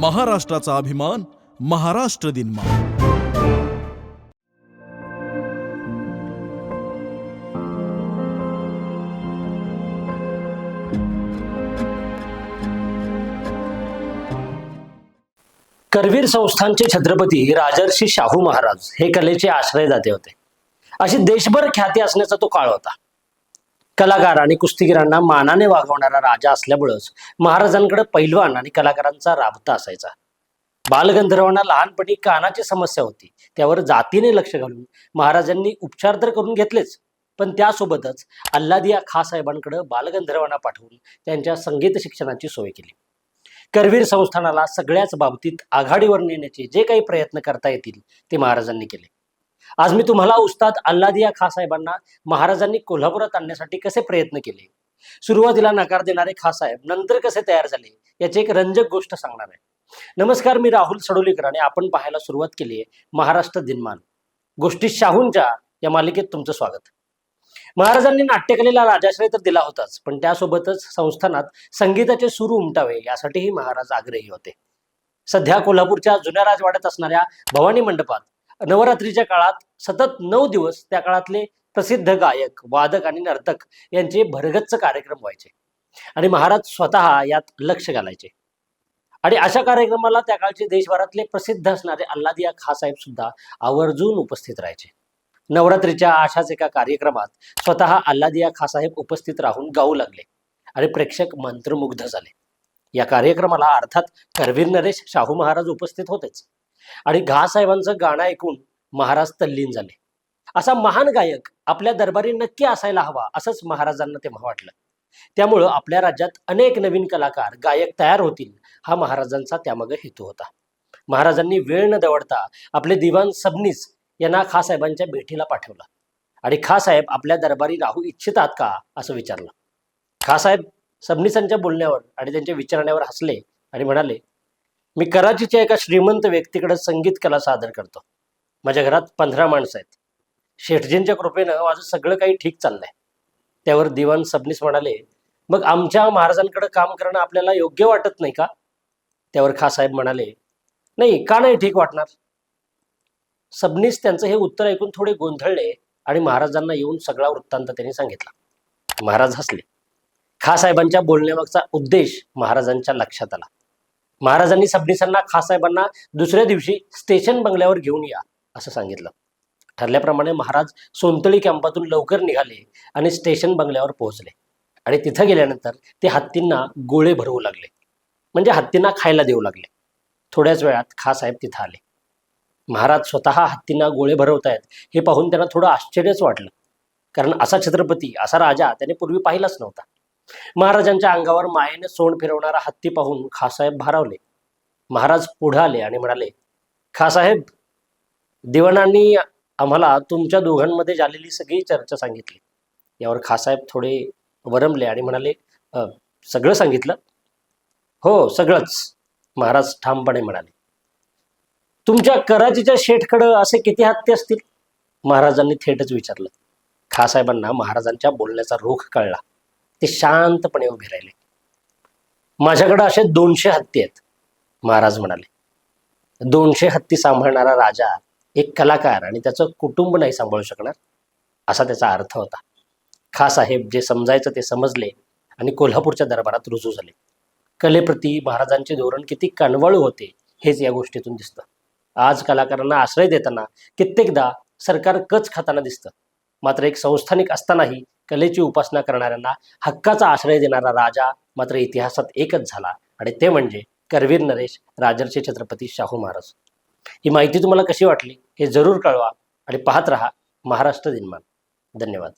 महाराष्ट्राचा अभिमान महाराष्ट्र दिनमा करवीर संस्थानचे छत्रपती राजर्षी शाहू महाराज हे कलेचे आश्रयदाते होते. अशी देशभर ख्याती असण्याचा तो काळ होता. कलाकार आणि कुस्तीगिरांना मानाने वागवणारा राजा असल्यामुळंच महाराजांकडे पैलवान आणि कलाकारांचा राबता असायचा. बालगंधर्वांना लहानपणी कानाची समस्या होती. त्यावर जातीने लक्ष घालून महाराजांनी उपचार तर करून घेतलेच पण त्यासोबतच अल्लादिया खासाहेबांकडे बालगंधर्वांना पाठवून त्यांच्या संगीत शिक्षणाची सोय केली. करवीर संस्थानाला सगळ्याच बाबतीत आघाडीवर नेण्याचे जे काही प्रयत्न करता येतील ते महाराजांनी केले. आज मी तुम्हाला उस्ताद अल्लादिया खा साहेबांना महाराजांनी कोल्हापुरात आणण्यासाठी कसे प्रयत्न केले? सुरुवातीला नकार देणारे खासाहेब नंतर कसे तयार झाले? याची एक रंजक गोष्ट सांगणार आहे. नमस्कार मी राहुल सडोलीकर आणि आपण पाहायला सुरुवात केली आहे महाराष्ट्र दिनमान. गोष्टी शाहूंच्या या मालिकेत तुमचं स्वागत. महाराजांनी नाट्यकलेला राजाश्रय तर दिला होताच पण त्यासोबतच संस्थानात संगीताचे सूर उमटावे यासाठीही महाराज आग्रही होते. सध्या कोल्हापूरच्या जुन्या राजवाड्यात असणाऱ्या भवानी मंडपात नवरात्रीच्या काळात सतत नऊ दिवस त्या काळातले प्रसिद्ध गायक वादक आणि नर्तक यांचे भरगच्च कार्यक्रम व्हायचे. आणि महाराज स्वतः यात लक्ष घालायचे. आणि अशा कार्यक्रमाला त्या काळचे देशभरातले प्रसिद्ध असणारे अल्लादिया खासाहेब सुद्धा आवर्जून उपस्थित राहायचे. नवरात्रीच्या अशाच एका कार्यक्रमात स्वतः अल्लादिया खासाहेब उपस्थित राहून गाऊ लागले आणि प्रेक्षक मंत्रमुग्ध झाले. या कार्यक्रमाला अर्थात करवीर नरेश शाहू महाराज उपस्थित होतेच. आणि घा साहेबांचं गाणं ऐकून महाराज तल्लीन झाले. असा महान गायक आपल्या दरबारी नक्की असायला हवा असंच महाराजांना तेव्हा वाटलं. त्यामुळं आपल्या राज्यात अनेक नवीन कलाकार गायक तयार होतील हा महाराजांचा त्यामागे हेतू होता. महाराजांनी वेळ न दवडता आपले दिवाण सबनीस यांना खासाहेबांच्या भेटीला पाठवलं. आणि खासाहेब आपल्या दरबारी राहू इच्छितात का असं विचारलं. खासाहेब सबनीसांच्या बोलण्यावर आणि त्यांच्या विचारण्यावर हसले आणि म्हणाले मी कराचीच्या एका श्रीमंत व्यक्तीकडे संगीत कला सादर करतो. माझ्या घरात पंधरा माणसं आहेत. शेठजींच्या कृपेनं माझं सगळं काही ठीक चाललंय. त्यावर दिवाण सबनीस म्हणाले मग आमच्या महाराजांकडे काम करणं आपल्याला योग्य वाटत नाही का? त्यावर खासाहेब म्हणाले नाही का नाही ठीक वाटणार? सबनीस त्यांचं हे उत्तर ऐकून थोडे गोंधळले आणि महाराजांना येऊन सगळा वृत्तांत त्यांनी सांगितला. महाराज हसले. खासाहेबांच्या बोलण्यामागचा उद्देश महाराजांच्या लक्षात आला. महाराजांनी सबनीसांना खासाहेबांना दुसऱ्या दिवशी स्टेशन बंगल्यावर घेऊन या असं सांगितलं. ठरल्याप्रमाणे महाराज सोनतळी कॅम्पातून लवकर निघाले आणि स्टेशन बंगल्यावर पोहोचले. आणि तिथं गेल्यानंतर ते हत्तींना गोळे भरवू लागले. म्हणजे हत्तींना खायला देऊ लागले. थोड्याच वेळात खासाहेब तिथं आले. महाराज स्वतः हत्तींना गोळे भरवतायत हे पाहून त्यांना थोडं आश्चर्यच वाटलं. कारण असा छत्रपती असा राजा त्याने पूर्वी पाहिलाच नव्हता. महाराजांच्या अंगावर मायेने सोंड फिरवणारा हत्ती पाहून खासाहेब भारावले. महाराज पुढे आले आणि म्हणाले खासाहेब दिवाणांनी आम्हाला तुमच्या दोघांमध्ये झालेली सगळी चर्चा सांगितली यावर खासाहेब थोडे वरमले आणि म्हणाले सगळं सांगितलं हो सगळंच महाराज ठामपणे म्हणाले. तुमच्या कराचीच्या शेठकडं असे किती हत्ती असतील महाराजांनी थेटच विचारलं. खासाहेबांना महाराजांच्या बोलण्याचा रोख कळला. ते शांतपणे उभे राहिले. माझ्याकडे असे दोनशे हत्ती आहेत महाराज म्हणाले. दोनशे हत्ती सांभाळणारा राजा एक कलाकार आणि त्याचं कुटुंब नाही सांभाळू शकणार असा त्याचा अर्थ होता. खासाहेब जे समजायचं ते समजले आणि कोल्हापूरच्या दरबारात रुजू झाले. कलेप्रती महाराजांचे धोरण किती कणवळू होते हेच या गोष्टीतून दिसतं. आज कलाकारांना आश्रय देताना कित्येकदा सरकार कच खाताना दिसतं. मात्र एक संस्थानिक असतानाही कलेची उपासना करणाऱ्यांना हक्काचा आश्रय देणारा राजा मात्र इतिहासात एकच झाला आणि ते म्हणजे करवीर नरेश राजर्षी छत्रपती शाहू महाराज. ही माहिती तुम्हाला कशी वाटली हे जरूर कळवा आणि पाहत रहा महाराष्ट्र दिनमान. धन्यवाद.